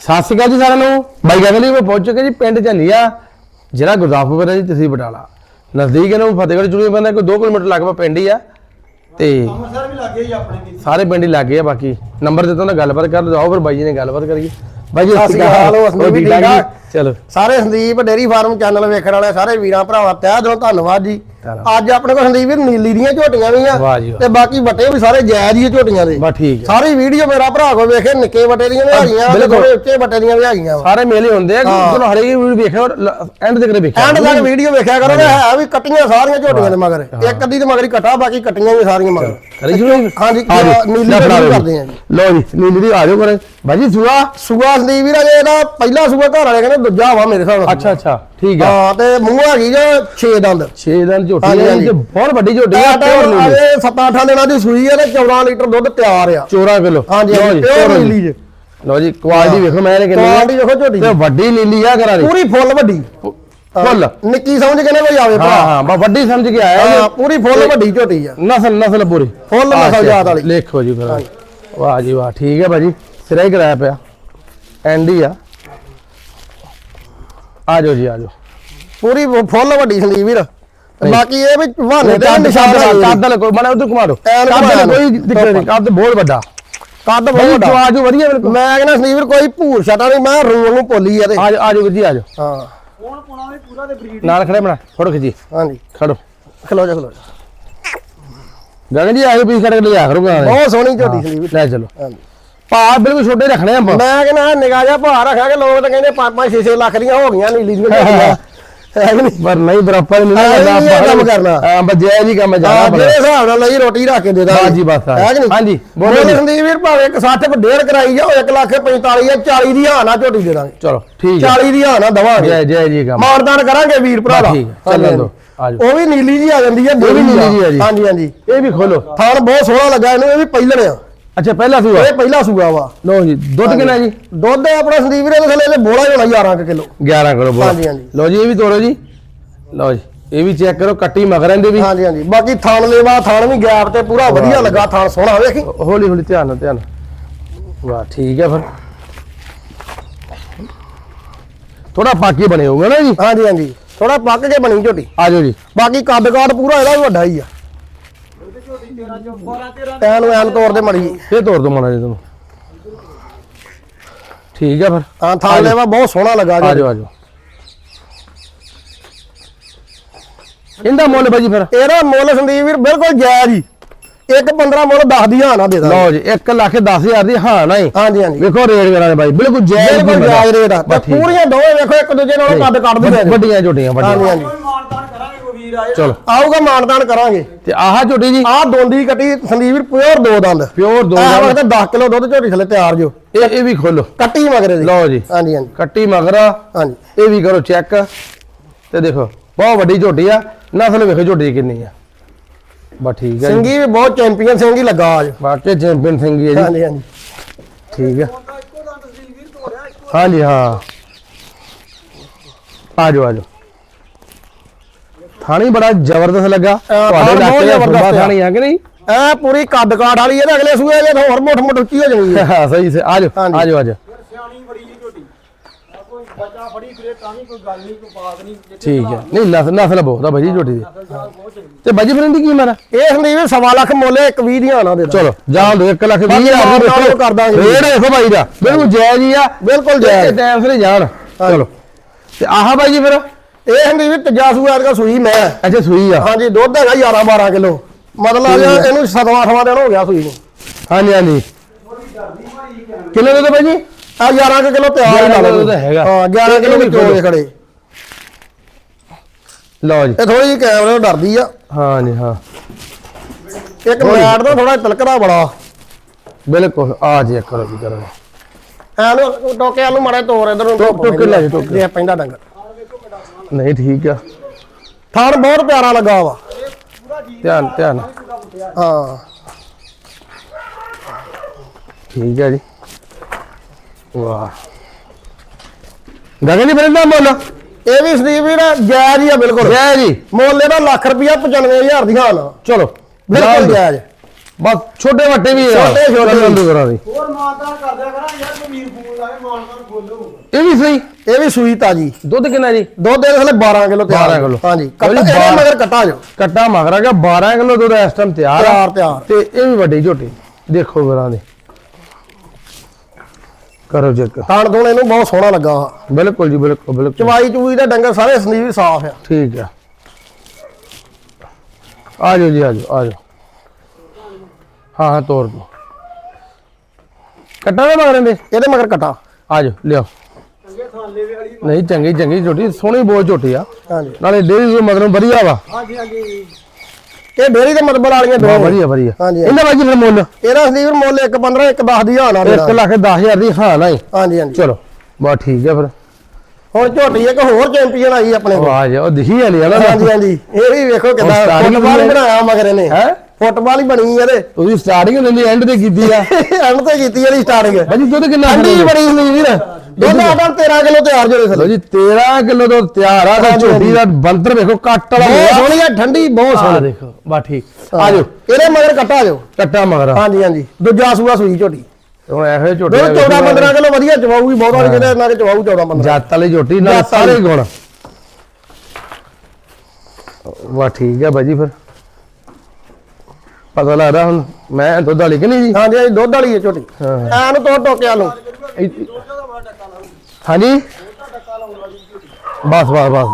ਸਤਿ ਸ਼੍ਰੀ ਅਕਾਲ ਜੀ ਸਾਰਿਆਂ ਨੂੰ। ਬਾਈ ਗਗਲੀ ਮੈਂ ਪਹੁੰਚ ਚੁੱਕੇ ਜੀ ਪਿੰਡ ਝੱਲੀਆ ਜਿਹੜਾ ਗੁਰਦਾਸਪੁਰ ਹੈ ਜੀ ਤੁਸੀਂ ਬਟਾਲਾ। ਨਜ਼ਦੀਕ ਇਹਨੂੰ ਫਤਿਹਗੜ੍ਹ ਚੁਣੀ ਪੈਂਦਾ ਕੋਈ 2 ਕਿਲੋਮੀਟਰ ਲਗਭਗ ਪਿੰਡ ਹੀ ਆ। ਤੇ ਅੰਮ੍ਰਿਤਸਰ ਵੀ ਲੱਗੇ ਜੀ ਆਪਣੇ ਦੀ ਸਾਰੇ ਪਿੰਡ ਹੀ ਲੱਗੇ ਆ ਬਾਕੀ। ਨੰਬਰ ਦਿੱਤਾ ਉਹਨਾਂ ਗੱਲਬਾਤ ਕਰ ਲਓ ਆਓ ਫਿਰ ਬਾਈ ਜੀ ਨੇ ਗੱਲਬਾਤ ਕਰੀਏ। ਬਾਈ ਜੀ ਸਤਿ ਸ਼੍ਰੀ ਅਕਾਲ, ਜੀ? ਚਲੋ। ਸਾਰੇ ਸੰਦੀਪ ਡੇਰੀ ਫਾਰਮ ਚੈਨਲ ਵੇਖਣ ਵਾਲੇ ਸਾਰੇ ਵੀਰਾਂ ਭਰਾਵਾਂ ਤਹਿ ਦਿਲੋਂ ਧੰਨਵਾਦ ਜੀ। ਅੱਜ ਆਪਣੇ ਕੋਲ ਸੰਦੀਪ ਵੀਰ ਨੀਲੀ ਦੀਆਂ ਝੋਟੀਆਂ ਵੀ ਆ। ਤੇ ਬਾਕੀ ਵੱਟੇ ਵੀ ਸਾਰੇ ਜਾਇਜ਼ ਹੀ ਝੋਟੀਆਂ ਦੇ। ਬਸ ਠੀਕ ਸਾਰੀ ਵੀਡੀਓ ਮੇਰਾ ਭਰਾ ਕੋ ਵੇਖੇ ਨਿੱਕੇ ਵੱਟੇ ਦੀਆਂ ਵੀ ਹੈਗੀਆਂ ਤੇ। ਥੋੜੇ ਉੱਚੇ ਵੱਟੇ ਦੀਆਂ ਵੀ ਹੈਗੀਆਂ ਸਾਰੇ ਮੇਲੇ ਹੁੰਦੇ ਆ ਚਲੋ ਹਰੇਕ ਵੀਡੀਓ ਵੇਖਿਓ ਐਂਡ ਤੱਕ ਵੇਖਿਓ ਐਂਡ ਤੱਕ ਵੀਡੀਓ ਵੇਖਿਆ ਕਰੋ ਤੇ ਹੈ ਵੀ ਕੱਟੀਆਂ ਸਾਰੀਆਂ ਝੋਟੀਆਂ ਦੇ ਮਗਰ। ਇੱਕ ਅੱਧੀ ਤੇ ਮਗਰ ਹੀ ਕਟਾ ਬਾਕੀ ਕੱਟੀਆਂ ਵੀ ਸਾਰੀਆਂ ਮਗਰ। ਹਾਂਜੀ, ਨੀਲੀ ਲੈ ਦਾ ਕਰਦੇ ਆ ਜੀ। ਲਓ ਜੀ ਨੀਲੀ ਦੀ ਆ ਜਾਓ ਕਰੇ ਬਾਈ ਜੀ ਸੁਆ? ਸੂਆ ਸੰਦੀਪ ਵੀਰ ਅਜੇ ਇਹਦਾ ਪਹਿਲਾ ਸੂਆ ਘਰ ਵਾਲੇ ਕਹਿੰਦੇ ਦੂਜਾ ਵਾ ਮੇਰੇ ਹਿਸਾਬ ਨਾਲ। ਅੱਛਾ ਅੱਛਾ। ਠੀਕ ਆ। ਹਾਂ ਤੇ ਮੂੰਹ ਹੈਗੀ ਜੇ 6 ਦੰਦ? 6 ਦਿਨ ਝੋਟੀ ਹੈ। ਤੇ ਬਹੁਤ ਵੱਡੀ ਝੋਟੀ ਆ ਪਿਓਰ ਨੀਲੀ। ਅਜੇ 7-8 ਦਿਨਾਂ ਦੀ ਸੂਈ ਹੈ ਤੇ 14 ਲੀਟਰ ਦੁੱਧ ਤਿਆਰ ਆ। 14 ਕਿਲੋ ਹਾਂਜੀ ਪਿਓਰ ਨੀਲੀ ਜੇ। ਲਓ ਜੀ ਕੁਆਲਿਟੀ ਵੇਖੋ ਮੈਂ ਇਹਨੇ ਕੁਆਲਿਟੀ ਕਿੰਨੀ ਦੇਖੋ ਝੋਟੀ ਤੇ ਵੱਡੀ ਨੀਲੀ ਆ ਕਰਾਂ ਦੀ ਪੂਰੀ ਫੁੱਲ ਵੱਡੀ। ਫੁੱਲ। ਨਿੱਕੀ ਸਮਝ ਕੇ ਨਾ ਕੋਈ ਆਵੇ ਹਾਂ ਭਰਾ। ਹਾਂ ਬਾ ਵੱਡੀ ਸਮਝ ਕੇ ਆਇਆ ਹਾਂ। ਪੂਰੀ ਫੁੱਲ ਵੱਡੀ ਝੋਟੀ ਆ। ਨਸਲ ਨਸਲ ਪੂਰੀ। ਫੁੱਲ ਨਸਲ ਜਾਤ ਵਾਲੀ। ਦੇਖੋ ਜੀ ਫਿਰ। ਵਾਹ ਜੀ ਵਾਹ ਠੀਕ ਹੈ ਭਾਜੀ। ਸਿਰਾ ਹੀ ਕਰਾਇਆ ਪਿਆ। ਐਂਡੀ ਆ। ਆ ਜਾਓ ਜੀ ਆ ਜਾਓ। ਪੂਰੀ ਫੁੱਲ ਵੱਡੀ ਸੰਦੀਪ ਵੀਰ। ਬਾਕੀ ਇਹ ਵੀ ਬਹਾਨੇ ਤੇ ਕੱਦ ਨਿਸ਼ਾਨ ਕੱਦ ਕੱਦ ਕੋਈ ਮਨੇ ਉਧਰ ਘੁਮਾ ਦਿਓ। ਐਨ ਕੱਦ ਘੁਮਾ ਦਾ ਦਿਓ। ਕੋਈ ਦਿੱਕਤ ਨਹੀਂ ਕੱਦ ਬਹੁਤ ਵੱਡਾ। ਕੱਦ ਬਹੁਤ ਚਵਾਜੂ ਵਧੀਆ ਬਿਲਕੁਲ ਮੈਂ ਕਹਿੰਦਾ ਸੰਦੀਪ ਵੀਰ ਕੋਈ ਭੂਰ ਛਟਾ ਨਹੀਂ ਮੈਂ ਰੂਲ ਨੂੰ ਭੁੱਲੀ ਆ ਤੇ। ਆ ਜਾਓ ਆ ਜਾਓ ਵੀਰ ਜੀ ਆ ਜਾਓ। ਹਾਂ। ਨਾਲ ਖੜੇ ਬਣਾ ਫੋਟੋ ਖਿੱਚੀ। ਹਾਂਜੀ। ਖੜੋ। ਖਲੋ ਜਾ ਖਲੋ ਜਾ। ਗਗਨ ਜੀ ਆਏ ਪੀਸ ਕੱਢ ਕੇ ਲਿਆ ਕਰੂਗਾ ਬਹੁਤ ਸੋਹਣੀ ਝੋਟੀ ਸੰਦੀਪ ਵੀਰ। ਲੈ ਚਲੋ। ਹਾਂਜੀ। ਭਾ ਬਿਲਕੁਲ ਛੋਟੇ ਰੱਖਣੇ ਆਪਾਂ। ਮੈਂ ਕਹਿੰਦਾ ਨਿਗਾਹ ਜਿਹਾ ਭਾਰ ਰੱਖਾਂਗੇ ਲੋਕ ਤਾਂ ਕਹਿੰਦੇ 5-5 6-6 ਲੱਖ ਦੀਆਂ ਹੋ ਗਈਆਂ ਨੀਲੀ ਦੀਆਂ। ਹੈ ਕਿ ਨਹੀਂ। ਪਰ ਨਹੀਂ ਬਰਾਬਰ ਨਹੀਂ ਹਾਂ, ਕਰਨਾ ਇਹ ਨਹੀਂ ਇਹ ਕੰਮ ਕਰਨਾ। ਹਾਂ ਬਜਿਆ ਜੀ ਕੰਮ ਹਾਂ ਜਾਣਾ ਜਿਹੜੇ ਹਿਸਾਬ ਨਾਲ ਲਈ ਰੋਟੀ ਰੱਖ ਕੇ ਦੇ ਦਾਂਗੇ। ਹਾਂ ਜੀ, ਬਸ, ਹਾਂ। ਹੈ ਕਿ ਨਹੀਂ? ਹਾਂਜੀ, ਬੋਲੋ ਬੋਲੇ ਜੀ। ਸੰਦੀਪ ਵੀਰ ਭਾਵੇਂ 160 ਡੇਢ ਕਰਾਈ ਜਾਓ 1 ਲੱਖ 45 ਜਾਂ 40 ਦੀ ਹਾਂ ਨਾ ਝੋਟੀ ਦੇ ਦਾਂਗੇ। ਚਲੋ ਠੀਕ ਹੈ। 40 ਦੀ ਹਾਂ ਨਾ ਦਵਾਂਗੇ। ਜੈ ਜੈ ਜੀ ਕੰਮ। ਮਾਨਦਾਨ ਕਰਾਂਗੇ ਵੀਰ ਭਰਾ ਦਾ। ਠੀਕ ਚੱਲਣ। ਉਹ ਵੀ ਨੀਲੀ ਜੀ ਆ ਜਾਂਦੀ ਹੈ ਵੀ ਨੀਲੀ ਜਿਹੀ ਆ ਜੀ। ਹਾਂਜੀ ਹਾਂਜੀ। ਇਹ ਵੀ ਖੋਲੋ। ਥਾਣ ਬਹੁਤ ਸੋਹਣਾ ਲੱਗਾ ਇਹਨੂੰ ਇਹ ਵੀ ਪਹਿਲਣ ਆ। ਅੱਛਾ ਪਹਿਲਾ ਸੂਆ? ਇਹ ਪਹਿਲਾ ਸੂਆ ਵਾ। ਲਓ ਜੀ ਦੁੱਧ ਕਿੰਨਾ ਜੀ? ਦੁੱਧ ਆਪਣਾ ਸੰਦੀਪ ਵੀਰੇ ਦੇ ਥੱਲੇ ਇਹਦੇ ਬੋਲਾ ਹੀ ਹੋਣਾ 11 ਕਿਲੋ। 11 ਕਿਲੋ ਬੋਲ ਹਾਂਜੀ, ਹਾਂਜੀ। ਲਓ ਜੀ ਇਹ ਵੀ ਤੋੜੋ ਜੀ। ਲਓ ਜੀ ਇਹ ਵੀ ਚੈੱਕ ਕਰੋ ਕੱਟੀ ਮਗਰਾਂ ਦੇ ਵੀ। ਹਾਂਜੀ ਹਾਂਜੀ। ਬਾਕੀ ਥਾਣ ਲੇਵਾ ਥਾਣ ਵੀ ਗੈਪ ਤੇ ਪੂਰਾ ਵਧੀਆ ਲੱਗਾ ਥਾਣ ਸੋਹਣਾ ਵੇਖੀ। ਹੌਲੀ ਹੌਲੀ ਧਿਆਨ ਨਾਲ ਧਿਆਨ। ਵਾਹ ਠੀਕ ਹੈ ਫਿਰ। ਥੋੜਾ ਪਾਕੀ ਬਣੇ ਹੋਊਗਾ ਨਾ ਜੀ? ਹਾਂਜੀ ਹਾਂਜੀ। ਥੋੜਾ ਪੱਕ ਕੇ ਬਣੀ ਝੋਟੀ। ਆ ਜਾਓ ਜੀ। ਬਾਕੀ ਕੱਦ ਕਾਠ ਪੂਰਾ ਇਹਦਾ ਵੱਡਾ ਹੀ ਆ। ਐਨ ਨੂੰ ਐਨ ਤੌਰ ਤੇ ਮੜੀ ਇਹ ਤੋੜ ਦੋ ਮਣਾ ਜੀ ਤੁਹਾਨੂੰ ਠੀਕ ਹੈ ਫਿਰ। ਹਾਂ ਥਾਂ ਲੈਵਾ ਬਹੁਤ ਸੋਹਣਾ ਲੱਗਾ ਆ ਜੀ ਜਾਓ ਆ ਜਾਓ। ਇਹਦਾ ਮੁੱਲ ਭਾਜੀ ਫਿਰ। ਇਹਦਾ ਮੁੱਲ ਸੰਦੀਪ ਵੀਰ ਬਿਲਕੁਲ ਜਾਇਜ਼ ਹੀ। ਇੱਕ 15 ਮੁੱਲ 10 ਦੀ ਹਾਂ ਨਾ ਦੇ ਦਾਂਗੇ। ਲਓ ਜੀ 1 ਲੱਖ 10000 ਦੀ ਹਾਂ ਨਹੀਂ ਹਾਂਜੀ ਹਾਂਜੀ। ਵੇਖੋ ਰੇਟ ਕਰਾਂ ਦੇ ਬਾਈ ਬਿਲਕੁਲ ਜਾਇਜ਼ ਬਿਲਕੁਲ ਆ। ਜਾਇਜ਼ ਰੇਟ ਆ। ਤੇ। ਪੂਰੀਆਂ ਦੋਵੇਂ ਵੇਖੋ ਇੱਕ ਦੂਜੇ ਨਾਲੋਂ ਕੱਦ ਨੇ ਵੱਡੀਆਂ ਝੋਟੀਆਂ ਹਾਂਜੀ ਵੱਡੀਆਂ। ਹਾਂਜੀ ਕੋਈ ਵੀਰ ਆਏ। ਚਲੋ। ਆਊਗਾ ਮਾਨਦਾਨ ਕਰਾਂਗੇ। ਤੇ ਆਹ ਝੋਟੀ ਜੀ? ਆਹ ਦੋਂਦੀ ਕੱਟੀ ਸੰਦੀਪ ਵੀਰ ਪਿਓਰ ਦੋ ਦੰਦ। ਪਿਓਰ ਦੋ ਆਹ ਦੰਦ। ਵਕਤ 10 ਕਿਲੋ ਦੁੱਧ ਝੋਟੀ ਥੱਲੇ ਤਿਆਰ ਜੋ। ਇਹ ਇਹ ਵੀ ਖੋਲੋ। ਕੱਟੀ ਮਗਰੇ ਦੀ। ਲਓ ਜੀ। ਹਾਂਜੀ ਹਾਂਜੀ। ਕੱਟੀ ਮਗਰਾ। ਹਾਂਜੀ। ਇਹ ਵੀ ਕਰੋ ਚੈੱਕ। ਤੇ ਦੇਖੋ ਬਹੁਤ ਵੱਡੀ ਝੋਟੀ ਆ। ਨਸਲ ਵੇਖੋ ਝੋਟੀ ਕਿੰਨੀ ਆ। ਬਸ ਠੀਕ ਹੈ ਜੀ। ਸਿੰਘੀ ਵੀ ਬਹੁਤ ਚੈਂਪੀਅਨ ਸਿੰਘ ਲੱਗਾ ਅੱਜ। ਬਾਕੀ ਚੈਂਪੀਅਨ ਸਿੰਘ ਹੀ ਜੀ। ਹਾਂਜੀ ਹਾਂਜੀ। ਠੀਕ ਹੈ ਹਾਂਜੀ ਹਾਂ। ਆ ਜਾਓ ਆ ਜਾਓ। ਥਾਣੀ ਬੜਾ ਜ਼ਬਰਦਸਤ ਲੱਗਾ। ਤੁਹਾਡੇ ਇਲਾਕੇ ਦਾ ਜ਼ਬਰਦਸਤ। ਥਾਣੀ ਆ। ਕਿ ਨਹੀਂ? ਐ ਪੂਰੀ ਕੱਦ ਕਾਠ ਵਾਲੀ ਇਹਦੇ ਅਗਲੇ ਸੂਏ ਜੇ ਹੋਰ ਮੋਟ ਮੋਟ ਉੱਚੀ ਹੋ ਜਾਣੀ ਹੈ ਹਾਂ ਸਹੀ ਸੇ ਆ ਜਾਓ ਹਾਂਜੀ। ਆ ਜਾਓ ਆ ਜਾਓ ਸਿਆਣੀ ਬੜੀ ਜੀ ਝੋਟੀ ਆਹ ਕੋਈ ਬੱਚਾ ਫੜੀ ਫਿਰੇ ਤਾਂ ਵੀ ਕੋਈ ਗੱਲ ਨਹੀਂ ਕੋਈ ਬਾਤ ਨਹੀਂ। ਠੀਕ ਹੈ। ਨਹੀਂ ਨਸਲ ਨਸਲ ਬਹੁਤ ਆ ਭਾਜੀ ਝੋਟੀ ਦੀ ਤੇ ਭਾਜੀ ਫਿਰ ਇਹਦੀ ਕੀ ਮਾਰਾ? ਇਹ ਸੰਦੀਪ ਸਵਾ ਲੱਖ ਮੁੱਲ ਇੱਕ 20 ਦੀਆਂ ਨਾ ਦੇ। ਚਲੋ ਜਾਣ ਦੋ 1 ਲੱਖ 20 ਬਾਕੀ ਹਜ਼ਾਰ ਦੀ ਦੇਖੋ। ਕਰ ਦਾਂਗੇ। ਰੇਟ ਦੇਖੋ ਭਾਈ ਦਾ। ਬਿਲਕੁਲ ਜਾਇਜ਼ ਹੀ ਆ। ਬਿਲਕੁਲ ਜਾਇਜ਼। ਟਾਈਮ ਸਿਰ ਜਾਣ। ਚਲੋ। ਤੇ ਆਹ ਭਾਈ ਜੀ ਫਿਰ? ਇਹ ਸੰਦੀਪ ਤੀਜਾ ਸੂਆ ਦਾ ਸੂਈ ਮੈਂ। ਅੱਛਾ ਸੂਈ ਆ। ਹਾਂਜੀ ਦੁੱਧ ਹੈਗਾ 11 12 ਕਿਲੋ। ਮਤਲਬ ਆ। ਇਹਨੂੰ 7 8ਵਾਂ ਦਿਨ ਹੋ ਗਿਆ ਸੂਈ ਨੂੰ। ਹਾਂਜੀ ਹਾਂਜੀ। ਕਿੰਨੇ ਦੇ ਦੋ ਭਾਈ ਜੀ? ਆ 11 ਕਿਲੋ ਤਿਆਰ ਹੀ ਲਾ 11 ਲਓ ਕਿਲੋ ਤਾਂ ਹੈਗਾ। ਹਾਂ 11 ਕਿਲੋ ਵੀ ਦੇ ਖੜੇ। ਲਓ ਜੀ। ਇਹ ਥੋੜੀ ਜਿਹੀ ਕੈਮਰੇ ਤੋਂ ਡਰਦੀ ਆ। ਹਾਂਜੀ ਹਾਂ। ਇੱਕ ਮਿਆਟ ਦਾ ਥੋੜਾ ਤਿਲਕਦਾ ਬੜਾ। ਬਿਲਕੁਲ। ਆ ਜੀ ਇੱਕ ਵਾਰੀ ਕਰੋ। ਐਨੂੰ ਟੋਕੇ ਨੂੰ ਮਾਰੇ ਤੋਰ ਇਧਰ ਨੂੰ। ਟੋਕ- ਟੋਕੇ ਲੈ ਜੀ, ਟੋਕੇ। ਪੈਂਦਾ ਡੰਗਰ। ਨਹੀਂ ਠੀਕ ਆ। ਥਾਣ ਬਹੁਤ ਪਿਆਰਾ ਲੱਗਾ ਵਾ। ਧਿਆਨ ਧਿਆਨ। ਹਾਂ। ਠੀਕ ਹੈ ਜੀ। ਵਾਹ। ਗਗਨ ਜੀ ਬਰਿੰਦਾ ਮੁੱਲ? ਇਹ ਵੀ ਸੰਦੀਪ ਵੀਰ ਜਾਇਜ਼ ਹੀ ਆ ਬਿਲਕੁਲ। ਜੈ ਜੀ ਮੁੱਲ ਇਹਦਾ ਲੱਖ ਰੁਪਿਆ 95000 ਦੀ ਹਾਲ ਆ ਚਲੋ ਬਿਲਕੁਲ ਜਾਇਜ਼। ਬਸ ਛੋਟੇ ਵੱਟੇ ਵੀ ਛੋਟੇ ਛੋਟੇ। ਕੰਨ ਕਰਾਂ ਦੀ। ਹੋਰ ਮਾਨਦਾਰ ਕਰਦਿਆ ਕਰਾਂ ਯਾਰ ਕੋਈ ਵੀਰ ਫੋਨ ਲਾ ਕੇ ਮਾਨਦਾਰ ਖੋਲੋ। ਇਹ ਵੀ ਸਹੀ ਇਹ ਵੀ ਸੂਈ ਤਾਜੀ। ਦੁੱਧ ਕਿੰਨਾ ਜੀ? ਦੁੱਧ ਦੇ ਥਲੇ 12 ਕਿਲੋ ਤਿਆਰ 12 ਕਿਲੋ। ਹਾਂਜੀ ਲਓ ਕੱਟਾ ਇਹਦੇ। ਮਗਰ ਕੱਟਾ ਜੋ। ਕੱਟਾ ਮਗਰਾ ਗਿਆ 12 ਕਿਲੋ ਦੁੱਧ ਇਸ ਟਾਈਮ ਤਿਆਰ ਤਿਆਰ ਤਿਆਰ। ਤੇ ਇਹ ਵੀ ਵੱਡੀ ਝੋਟੀ। ਦੇਖੋ ਵੀਰਾਂ ਦੀ ਕਰੋ ਚੈੱਕ। ਥਾਣ ਥੋਣ ਇਹਨੂੰ ਬਹੁਤ ਸੋਹਣਾ ਲੱਗਾ ਬਿਲਕੁਲ ਜੀ ਬਿਲਕੁਲ ਬਿਲਕੁਲ। ਚਵਾਈ ਚੂਈ ਦਾ ਡੰਗਰ ਸਾਰੇ ਸੰਦੀਪ ਸਾਫ਼ ਆ। ਠੀਕ ਆ। ਆ ਜਾਓ ਜੀ ਆ ਜਾਓ ਆ ਜਾਓ। ਹਾਂ ਹਾਂ ਤੋਰ ਦੋ ਕੱਟਾ ਨਾ ਮਗਰਾਂ ਦੇ ਇਹਦੇ ਮਗਰ ਕੱਟਾ। ਆ ਜਾਓ ਦੇ ਵਾਲੀ ਨਹੀਂ ਚੰਗੀ ਚੰਗੀ ਝੋਟੀ ਸੋਹਣੀ ਬਹੁਤ ਝੋਟੀ ਆ। ਹਾਂਜੀ। ਨਾਲੇ ਡੇਰੀ ਦੇ ਮਗਰੋਂ ਵਧੀਆ ਵਾ। ਹਾਂਜੀ ਹਾਂਜੀ। ਇਹ ਡੇਰੀ ਦੇ ਮਤਬਲ ਵਾਲੀਆਂ ਦੋ। ਵਧੀਆ ਵਧੀਆ। ਹਾਂਜੀ। ਇਹਨਾਂ ਬਾਜੀ ਫਿਰ ਮੁੱਲ? ਇਹਦਾ ਸੰਦੀਪ ਮੁੱਲ 1 15 1 10 ਦੀ ਹਾਲ ਆ 1 ਲੱਖ 10000 ਦੀ ਹਾਂ ਨਹੀਂ ਹਾਂਜੀ ਹਾਂਜੀ। ਚਲੋ ਬਸ ਠੀਕ ਹੈ ਫਿਰ। ਹੁਣ ਝੋਟੀ ਇੱਕ ਹੋਰ ਚੈਂਪੀਅਨ ਆਈ ਆਪਣੇ ਕੋਲ। ਆ ਜਾ ਉਹ ਦਿਖੀ ਵਾਲੀ ਆ ਨਾ। ਹਾਂਜੀ ਹਾਂਜੀ। ਇਹ ਵੀ ਵੇਖੋ ਕਿਦਾਂ ਫੁੱਟਬਾਲ। ਬਣਾਇਆ ਮਗਰ ਇਹਨੇ। ਹੈ? ਫੁੱਟਬਾਲ ਹੀ ਬਣੀ ਇਹਦੇ। ਤੁਸੀਂ ਸਟਾਰਟਿੰਗ ਲੈਂਦੀ ਐਂਡ ਤੇ ਕੀਤੀ ਆ। ਐਂਡ ਤੇ ਕੀਤੀ ਇਹਦੀ ਸਟਾਰਟਿੰਗ ਬਾਜੀ ਦੁੱਧ ਕਿੰਨਾ ਖੜੋਗੇ? ਬੜੀ ਸੰਦੀਪ ਵੀਰ। ਦੁੱਧ ਆਟਾ 13 ਕਿਲੋ ਤਿਆਰ ਜੋ ਲਓ ਥੱਲੇ ਜੀ 13 ਕਿਲੋ ਤੋਂ ਤਿਆਰ ਆ ਤੇ ਝੋਟੀ ਦਾ ਬੰਤਰ ਵੇਖੋ ਕੱਟ ਵਾਲਾ ਬਹੁਤ। ਸੋਹਣੀ ਆ ਠੰਡੀ ਬਹੁਤ ਆ ਸੋਹਣੀ। ਦੇਖੋ ਬਸ ਠੀਕ। ਆ ਜਾਓ ਇਹਦੇ ਮਗਰ ਕੱਟਾ ਜੋ ਕੱਟਾ ਮਗਰ ਹਾਂਜੀ ਹਾਂਜੀ। ਦੂਜਾ ਸੂਆ ਸੂਈ ਝੋਟੀ। ਹੁਣ ਇਹੋ ਝੋਟੇ ਦੁੱਧ 14 15 ਕਿਲੋ ਵਧੀਆ ਚਵਾਊਗੀ ਬਹੁਤਾ ਨਹੀਂ ਕਿਤੇ ਨਾ ਕਿ ਚਵਾਊ 14 15 ਜੱਤ ਵਾਲੀ ਝੋਟੀ ਨਾਲ ਸਾਰੇ ਵਾਲੀ। ਗੁਣ। ਵਾ ਠੀਕ ਹੈ ਬਾਜੀ ਫਿਰ। ਪਤਾ ਲੱਗਦਾ ਹੁਣ ਮੈਂ ਦੁੱਧ ਵਾਲੀ ਕਿ ਨਹੀਂ ਜੀ? ਹਾਂਜੀ ਹਾਂਜੀ ਦੁੱਧ ਵਾਲੀ ਹੈ ਝੋਟੀ। ਹਾਂ। ਐ ਨੂੰ। ਤੋੜ ਟੋਕਿਆ ਨੂੰ ਹਾਂਜੀ? ਬਸ ਬਸ ਬਸ।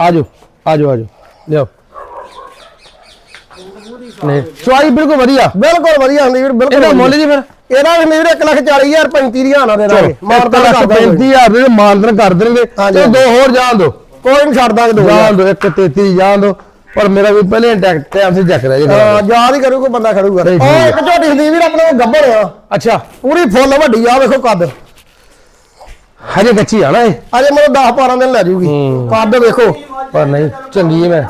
ਆਜੋ ਆਜੋ ਆਜੋ। ਲਿਓ ਨਹੀਂ ਚੁਆਈ ਬਿਲਕੁਲ ਵਧੀਆ। ਬਿਲਕੁਲ ਵਧੀਆ ਹੁੰਦੀ ਵੀਰ ਬਿਲਕੁਲ ਇਹਦਾ। ਮੁੱਲ ਜੀ ਫਿਰ? ਇਹਦਾ ਵੀ ਨਹੀਂ ਵੀਰ 1 ਲੱਖ 40 ਹਜ਼ਾਰ 35 ਦੀ ਦਾਂਗੇ ਚਲੋ ਮਾਰਦਾ ਲੱਖ ਕਰ ਦਾਂਗੇ 35000 ਦੇ ਮਾਨਦਨ ਕਰ ਦੇਣਗੇ। ਤੇ ਦੋ ਹੋਰ ਜਾਣ ਦੋ ਕੋਈ ਨਹੀਂ ਛੱਡ ਦਾਂਗੇ ਦੋ। ਜਾਣ ਦੋ ਇੱਕ 33 ਜਾਣ ਦੋ ਪਰ ਮੇਰਾ ਵੀ ਪਹਿਲੇ ਟੈਕ ਟਾਈਮ ਸੇ ਚੱਕ ਰਿਹਾ ਜੀ ਹਾਂ ਯਾਦ ਹੀ ਕਰੂ ਕੋਈ ਬੰਦਾ ਖੜੂਗਾ। ਨਹੀਂ, ਉਹ ਇੱਕ ਝੋਟੀ ਹੁੰਦੀ ਵੀਰ ਆਪਣੇ ਕੋਲ ਗੱਬੜ ਆ। ਅੱਛਾ। ਪੂਰੀ ਫੁੱਲ ਵੱਡੀ ਆ ਵੇਖੋ ਕੱਦ। ਹਜੇ ਕੱਚੀ ਆ ਨਾ ਇਹ? ਅਜੇ ਮੈਨੂੰ 10 12 ਦਿਨ ਲੈ ਜੂਗੀ। ਹੂੰ। ਕੱਦ ਵੇਖੋ। ਪਰ ਨਹੀਂ ਚੰਗੀ ਹੈ ਮੈਂ।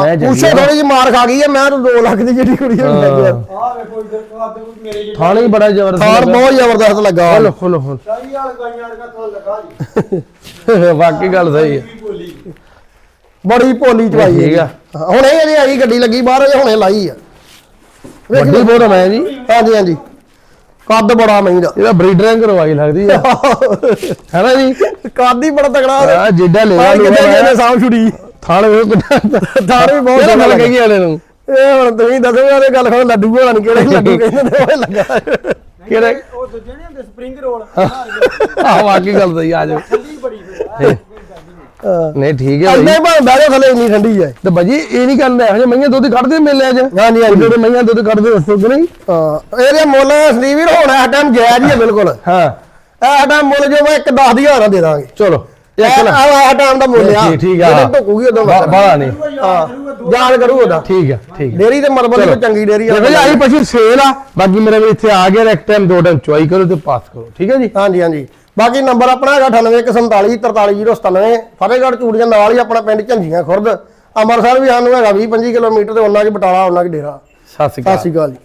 ਮੈਂ ਚੰਗੀ ਪੁੱਛੇ ਆ। ਥੋੜੀ ਜਿਹੀ ਮਾਰ ਖਾ ਗਈ ਹੈ ਮੈਂ ਤਾਂ 2 ਲੱਖ ਦੀ ਜਿਹੜੀ ਕੁੜੀ ਹੋਈ ਲੱਗੀ ਆ ਆਹ ਵੇਖੋ ਇਧਰ ਕਾਦੇ ਕੋਈ ਮੇਰੇ ਥਾਣੇ ਹੀ ਬੜਾ ਜ਼ਬਰਦਸਤ ਥਾਰ। ਬਹੁਤ ਜ਼ਬਰਦਸਤ ਲੱਗਾ। ਖੋਲੋ ਖੋਲੋ ਖੋਲੋ। ਸ਼ਾਹੀ ਵਾਲ ਗਾਈਆਂ ਵਰਗਾ ਥਾਂ ਲੱਗਾ ਜੀ। ਵਾਕਈ ਗੱਲ ਸਹੀ ਹੈ ਵੀ ਬੋਲੀ ਬੜੀ ਭੋਲੀ ਚਵਾਈ ਠੀਕ ਆ। ਹਾਂ, ਹੁਣੇ ਇਹਦੀ ਆਈ ਗੱਡੀ ਲੱਗੀ ਬਾਹਰ ਇਹ ਹੁਣੇ ਲਾਈ ਆ ਵੇਖ ਵੱਡੀ ਬਹੁਤ ਮੈਂ ਜੀ ਹਾਂਜੀ ਹਾਂਜੀ ਕੱਦ ਬੜਾ ਮਹਿੰਗਾ ਇਹਦਾ ਬਰੀਡਰਾਂ ਕਰਵਾਈ ਲੱਗਦੀ ਆ ਹੈਨਾ ਜੀ ਕੱਦ ਹੀ ਬੜਾ ਤਗੜਾ ਆ ਜਿੱਡਾ ਲੈ ਭਾਈ ਕਿਤੇ ਲਿਆ ਇਹਨੇ ਸਾਂਭ ਛੁੜੀ ਥਾਣੇ ਵੇ ਥਾਰ ਵੀ ਬਹੁਤ ਸੋਹਣਾ ਗੱਲ। ਕਹੀ ਵਾਲੇ ਨੂੰ ਇਹ ਹੁਣ ਤੁਸੀਂ ਦੱਸੋ ਯਾਰ ਇਹ ਗੱਲ ਖੋਲ ਲੱਡੂ ਹੋਣਾ ਨਹੀਂ ਕਿਹੜੇ ਲੱਡੂ ਕਹਿੰਦੇ ਨੇ ਉਹ ਲੱਗਾ ਕਿਹੜਾ ਉਹ ਦੂਜੇ ਨਹੀਂ ਹੁੰਦੇ ਸਪਰਿੰਗ ਰੋਲ ਆ ਵਾਕਈ ਗੱਲ ਸਹੀ ਆ ਜਾਓ ਠੰਡੀ ਬੜੀ ਫਿਰ ਆਹ ਨਹੀਂ ਠੀਕ ਹੈ ਭਾਈ ਭਾਵੇਂ ਬਹਿ ਜਾਓ ਥੱਲੇ ਇੰਨੀ ਠੰਡੀ ਹੈ। ਤੇ ਬਾਜੀ ਇਹ ਨਹੀਂ ਕਰਦਾ ਇਹੋ ਜਿਹੇ ਮਈਆਂ ਦੁੱਧ ਕੱਢਦੇ ਮੇਲੇ ਅੱਜ। ਹਾਂਜੀ, ਹਾਂਜੀ। ਜਿਹੜੇ ਮਈਆਂ ਦੁੱਧ ਕੱਢਦੇ ਦੱਸੋ ਕਿ ਨਹੀਂ? ਹਾਂ ਇਹਦੇ ਮੁੱਲ ਸੰਦੀਪ ਵੀਰ ਹੁਣ ਇਸ ਟਾਈਮ ਜਾਇਜ਼ ਹੀ ਹੈ ਬਿਲਕੁਲ। ਹਾਂ। ਇਹ ਟਾਈਮ ਮੁੱਲ ਜੋ ਮੈਂ ਇੱਕ 10 ਦੀ ਦੇ ਦਾਂਗੇ। ਚਲੋ ਇਹ ਲੱਖ ਆ ਟਾਈਮ ਦਾ ਮੁੱਲ ਆ। ਠੀਕ ਠੀਕ ਆ। ਜਦੋਂ ਢੁਕੂਗੀ ਉਦੋਂ ਬਾ- ਬਾਹਲਾ ਨਹੀਂ। ਦੋ ਯਾਦ ਕਰੂ ਉਹਦਾ। ਠੀਕ ਹੈ ਠੀਕ ਹੈ ਡੇਰੀ ਤੇ ਮਤਲਬ ਚਲੋ। ਚੰਗੀ ਡੇਰੀ ਆ। ਦੇਖੋ ਜੀ ਆਹੀ ਪਸ਼ੂ ਸੇਲ ਆ। ਬਾਕੀ ਮੇਰੇ ਵੀ ਇੱਥੇ ਆ ਗਿਆ ਇੱਕ ਟਾਈਮ ਦੋ ਟਾਈਮ ਚੁਆਈ ਕਰੋ ਤੇ ਪਾਸ ਕਰੋ। ਠੀਕ ਹੈ ਜੀ? ਹਾਂਜੀ ਹਾਂਜੀ। ਬਾਕੀ ਨੰਬਰ ਆਪਣਾ ਹੈਗਾ 9847 43097 ਫਤਿਹਗੜ੍ਹ ਚੂੜੀਆਂ ਨਾਲ ਹੀ ਆਪਣਾ ਪਿੰਡ ਝੰਜੀਆਂ ਖੁਰਦ। ਅੰਮ੍ਰਿਤਸਰ ਵੀ ਸਾਨੂੰ ਹੈਗਾ 20 25 ਕਿਲੋਮੀਟਰ ਤੇ ਉਹਨਾਂ ਚ ਬਟਾਲਾ ਉਹਨਾਂ ਚ ਡੇਰਾ। ਸਤਿ ਸ਼੍ਰੀ ਸਤਿ ਅਕਾਲ ਸ਼੍ਰੀ ਅਕਾਲ ਜੀ।